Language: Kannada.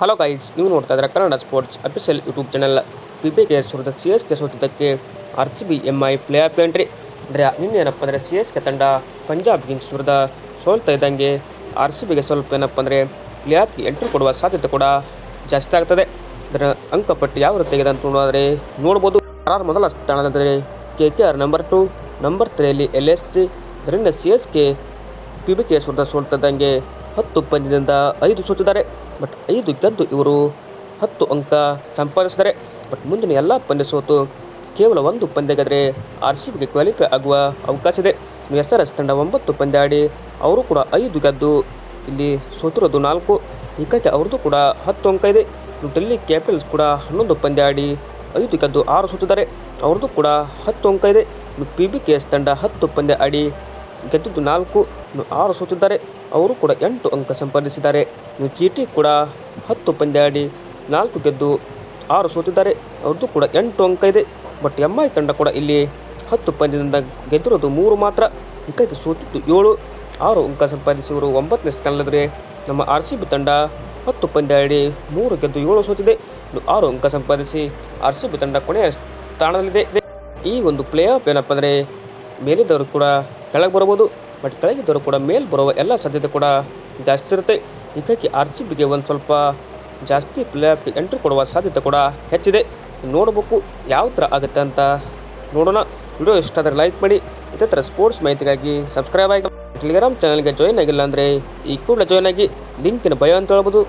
ಹಲೋ ಗೈಸ್ ನೀವು ನೋಡ್ತಾ ಇದ್ದೀರಾ Kannada sports official YouTube channel P P K ಸುರಿದ C S K ಸೋತಿದ್ದಕ್ಕೆ R C B M I playoff entry ಅಂದರೆ ನಿನ್ನೆ ಏನಪ್ಪ ಅಂದರೆ ಸಿ ಎಸ್ ಕೆ ತಂಡ ಪಂಜಾಬ್ ಕಿಂಗ್ಸ್ ವಿರುದ್ಧ ಸೋಲ್ತಾ ಇದ್ದಂಗೆ ಆರ್ ಸಿ ಬಿಗೆ ಸ್ವಲ್ಪ ಏನಪ್ಪ ಅಂದರೆ ಪ್ಲೇ ಆಫ್ಗೆ ಎಂಟ್ರಿ ಕೊಡುವ ಸಾಧ್ಯತೆ ಕೂಡ ಜಾಸ್ತಿ ಆಗ್ತದೆ. ಅದರ ಅಂಕಪಟ್ಟಿ ಯಾವ ರೀತಿ ಅಂತ ನೋಡೋದಾದರೆ ನೋಡ್ಬೋದು. ಆರ್ ಮೊದಲ ಸ್ಥಾನದಂದರೆ K K R number two number ತ್ರೀಯಲ್ಲಿ L S C ಇದರಿಂದ C S K P B K ವಿರುದ್ಧ ಸೋಲ್ತದಂಗೆ ಹತ್ತು ಪಂದ್ಯದಿಂದ ಐದು ಸೋತಿದ್ದಾರೆ. ಬಟ್ ಐದು ಗೆದ್ದು ಇವರು ಹತ್ತು ಅಂಕ ಸಂಪಾದಿಸಿದ್ದಾರೆ. ಬಟ್ ಮುಂದಿನ ಎಲ್ಲ ಪಂದ್ಯ ಸೋತು ಕೇವಲ ಒಂದು ಪಂದ್ಯ ಗೆದ್ದರೆ ಆರ್ ಸಿ ಬಿಗೆ ಕ್ವಾಲಿಫೈ ಆಗುವ ಅವಕಾಶ ಇದೆ. ಎಸ್ ಆರ್ ಎಸ್ ತಂಡ ಒಂಬತ್ತು ಪಂದ್ಯ ಆಡಿ ಅವರು ಕೂಡ ಐದು ಗೆದ್ದು ಇಲ್ಲಿ ಸೋತಿರೋದು ನಾಲ್ಕು. ಹೀಗಾಗಿ ಅವ್ರದ್ದು ಕೂಡ ಹತ್ತು ಅಂಕ ಇದೆ. ಡೆಲ್ಲಿ ಕ್ಯಾಪಿಟಲ್ಸ್ ಕೂಡ ಹನ್ನೊಂದು ಪಂದ್ಯ ಆಡಿ ಐದು ಗೆದ್ದು ಆರು ಸೋತಿದ್ದಾರೆ. ಅವ್ರದ್ದು ಕೂಡ ಹತ್ತು ಅಂಕ ಇದೆ. ಪಿ ಬಿ ಕೆ ಎಸ್ ತಂಡ ಹತ್ತು ಪಂದ್ಯ ಆಡಿ ಗೆದ್ದಿದ್ದು ನಾಲ್ಕು ಆರು ಸೋತಿದ್ದಾರೆ. ಅವರು ಕೂಡ ಎಂಟು ಅಂಕ ಸಂಪಾದಿಸಿದ್ದಾರೆ. ಇನ್ನು ಜಿ ಟಿ ಕೂಡ ಹತ್ತು ಪಂದ್ಯ ಆಡಿ ನಾಲ್ಕು ಗೆದ್ದು ಆರು ಸೋತಿದ್ದಾರೆ. ಅವ್ರದ್ದು ಕೂಡ ಎಂಟು ಅಂಕ ಇದೆ. ಬಟ್ ಎಂ ಐ ತಂಡ ಕೂಡ ಇಲ್ಲಿ ಹತ್ತು ಪಂದ್ಯದಿಂದ ಗೆದ್ದಿರೋದು ಮೂರು ಮಾತ್ರ. ಅಂಕಕ್ಕೆ ಸೋತಿದ್ದು ಏಳು, ಆರು ಅಂಕ ಸಂಪಾದಿಸಿದವರು ಒಂಬತ್ತನೇ ಸ್ಥಾನದಲ್ಲಿದ್ದರೆ. ನಮ್ಮ ಆರ್ ಸಿ ಬಿ ತಂಡ ಹತ್ತು ಪಂದ್ಯ ಆಡಿ ಮೂರು ಗೆದ್ದು ಏಳು ಸೋತಿದೆ. ಆರು ಅಂಕ ಸಂಪಾದಿಸಿ ಆರ್ ಸಿ ಬಿ ತಂಡ ಕೊನೆಯ ಸ್ಥಾನದಲ್ಲಿದೆ. ಈ ಒಂದು ಪ್ಲೇ ಆಫ್ ಏನಪ್ಪ ಅಂದರೆ ಮೇಲಿದ್ದವರು ಕೂಡ ಕೆಳಗೆ ಬರಬಹುದು ಬಟ್ ಕೆಳಗಿದ್ದವರು ಕೂಡ ಮೇಲೆ ಬರುವ ಎಲ್ಲ ಸಾಧ್ಯತೆ ಕೂಡ ಜಾಸ್ತಿ ಇರುತ್ತೆ. ಹೀಗಾಗಿ ಆರ್ ಸಿ ಬಿಗೆ ಒಂದು ಸ್ವಲ್ಪ ಜಾಸ್ತಿ ಪ್ಲೇಆಫ್ಗೆ ಆಫ್ ಎಂಟ್ರಿ ಕೊಡುವ ಸಾಧ್ಯತೆ ಕೂಡ ಹೆಚ್ಚಿದೆ. ನೋಡಬೇಕು ಯಾವ ಥರ ಆಗುತ್ತೆ ಅಂತ ನೋಡೋಣ. ವಿಡಿಯೋ ಇಷ್ಟ ಆದರೆ ಲೈಕ್ ಮಾಡಿ, ಇದೇ ಥರ ಸ್ಪೋರ್ಟ್ಸ್ ಮಾಹಿತಿಗಾಗಿ ಸಬ್ಸ್ಕ್ರೈಬ್ ಆಗಿ ಟೆಲಿಗ್ರಾಮ್ ಚಾನಲ್ಗೆ ಜಾಯ್ನ್ ಆಗಿಲ್ಲ ಅಂದರೆ ಈ ಕೂಡಲೇ ಜಾಯ್ನ್ ಆಗಿ ಲಿಂಕಿನ ಭಯ ಅಂತ ಹೇಳ್ಬೋದು.